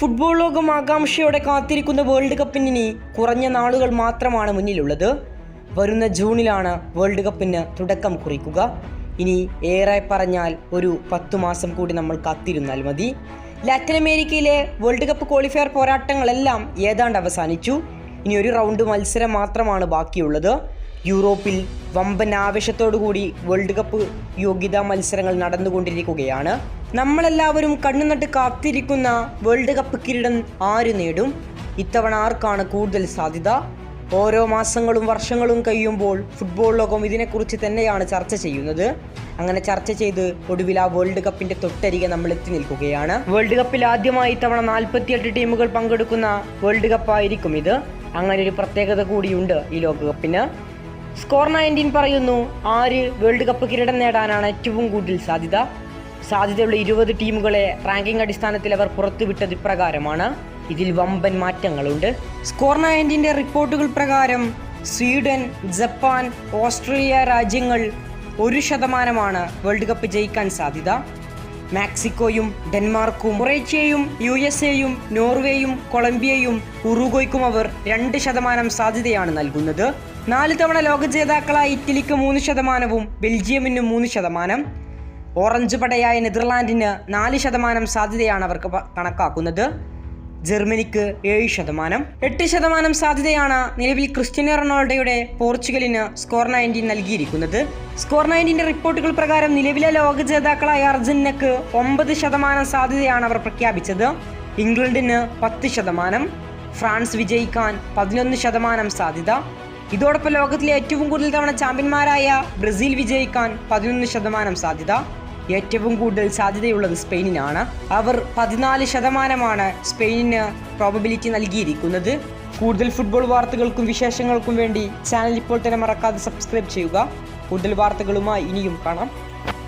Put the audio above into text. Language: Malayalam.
ഫുട്ബോൾ ലോകം ആകാംക്ഷയോടെ കാത്തിരിക്കുന്ന വേൾഡ് കപ്പിന് കുറഞ്ഞ നാളുകൾ മാത്രമാണ് മുന്നിലുള്ളത്. വരുന്ന ജൂണിലാണ് വേൾഡ് കപ്പിന് തുടക്കം കുറിക്കുക. ഇനി ഏറെ പറഞ്ഞാൽ ഒരു പത്തു മാസം കൂടി നമ്മൾ കാത്തിരുന്നാൽ മതി. ലാറ്റിൻ അമേരിക്കയിലെ വേൾഡ് കപ്പ് ക്വാളിഫയർ പോരാട്ടങ്ങളെല്ലാം ഏതാണ്ട് അവസാനിച്ചു. ഇനി ഒരു റൗണ്ട് മത്സരം മാത്രമാണ് ബാക്കിയുള്ളത്. യൂറോപ്പിൽ വമ്പൻ ആവേശത്തോടു കൂടി വേൾഡ് കപ്പ് യോഗ്യതാ മത്സരങ്ങൾ നടന്നുകൊണ്ടിരിക്കുകയാണ്. നമ്മളെല്ലാവരും കണ്ണുനട്ട് കാത്തിരിക്കുന്ന വേൾഡ് കപ്പ് കിരീടം ആര് നേടും? ഇത്തവണ ആർക്കാണ് കൂടുതൽ സാധ്യത? ഓരോ മാസങ്ങളും വർഷങ്ങളും കഴിയുമ്പോൾ ഫുട്ബോൾ ലോകം ഇതിനെക്കുറിച്ച് തന്നെയാണ് ചർച്ച ചെയ്യുന്നത്. അങ്ങനെ ചർച്ച ചെയ്ത് ഒടുവിൽ ആ വേൾഡ് കപ്പിന്റെ തൊട്ടരികെ നമ്മൾ എത്തി നിൽക്കുകയാണ്. വേൾഡ് കപ്പിൽ ആദ്യമായി ഇത്തവണ നാൽപ്പത്തിയെട്ട് ടീമുകൾ പങ്കെടുക്കുന്ന വേൾഡ് കപ്പായിരിക്കും ഇത്. അങ്ങനെ ഒരു പ്രത്യേകത കൂടിയുണ്ട് ഈ ലോകകപ്പിന് സ്കോർ നയന്റീൻ പറയുന്നു ആര് വേൾഡ് കപ്പ് കിരീടം നേടാനാണ് ഏറ്റവും കൂടുതൽ സാധ്യത? സാധ്യതയുള്ള ഇരുപത് ടീമുകളെ റാങ്കിംഗ് അടിസ്ഥാനത്തിൽ അവർ പുറത്തുവിട്ടത് ഇപ്രകാരമാണ്. ഇതിൽ വമ്പൻ മാറ്റങ്ങളുണ്ട്. സ്കോർ നയന്റിന്റെ റിപ്പോർട്ടുകൾ പ്രകാരം സ്വീഡൻ ജപ്പാൻ ഓസ്ട്രേലിയ രാജ്യങ്ങൾ ഒരു ശതമാനമാണ് വേൾഡ് കപ്പ് ജയിക്കാൻ സാധ്യത. മെക്സിക്കോയും ഡെൻമാർക്കും ഒറേച്ചയും യു എസ് എയും നോർവേയും കൊളംബിയയും ഉറുഗോയ്ക്കും അവർ രണ്ട് ശതമാനം സാധ്യതയാണ് നൽകുന്നത്. നാല് തവണ ലോക ജേതാക്കളായ ഇറ്റലിക്ക് മൂന്ന് ശതമാനവും ബെൽജിയമിന് മൂന്ന് ശതമാനം. ഓറഞ്ച് പടയായ നെതർലാൻഡിന് നാല് ശതമാനം സാധ്യതയാണ് അവർക്ക് കണക്കാക്കുന്നത്. ജർമ്മനിക്ക് ഏഴ് ശതമാനം. എട്ട് ശതമാനം സാധ്യതയാണ് നിലവിൽ ക്രിസ്ത്യനോ റൊണാൾഡോയുടെ പോർച്ചുഗലിന് സ്കോർ നയന്റീൻ നൽകിയിരിക്കുന്നത്. സ്കോർ നയന്റീന്റെ റിപ്പോർട്ടുകൾ പ്രകാരം നിലവിലെ ലോക ജേതാക്കളായ അർജന്റീനക്ക് ഒമ്പത് ശതമാനം സാധ്യതയാണ് അവർ പ്രഖ്യാപിച്ചത്. ഇംഗ്ലണ്ടിന് പത്ത് ശതമാനം. ഫ്രാൻസ് വിജയിക്കാൻ പതിനൊന്ന് ശതമാനം സാധ്യത. ഇതോടൊപ്പം ലോകത്തിലെ ഏറ്റവും കൂടുതൽ തവണ ചാമ്പ്യന്മാരായ ബ്രസീൽ വിജയിക്കാൻ പതിനൊന്ന് ശതമാനം സാധ്യത. ഏറ്റവും കൂടുതൽ സാധ്യതയുള്ളത് സ്പെയിനിനാണ്. അവർ പതിനാല് ശതമാനമാണ് സ്പെയിനിന് പ്രോബബിലിറ്റി നൽകിയിരിക്കുന്നത്. കൂടുതൽ ഫുട്ബോൾ വാർത്തകൾക്കും വിശേഷങ്ങൾക്കും വേണ്ടി ചാനൽ ഇപ്പോൾ തന്നെ മറക്കാതെ സബ്സ്ക്രൈബ് ചെയ്യുക. കൂടുതൽ വാർത്തകളുമായി ഇനിയും കാണാം.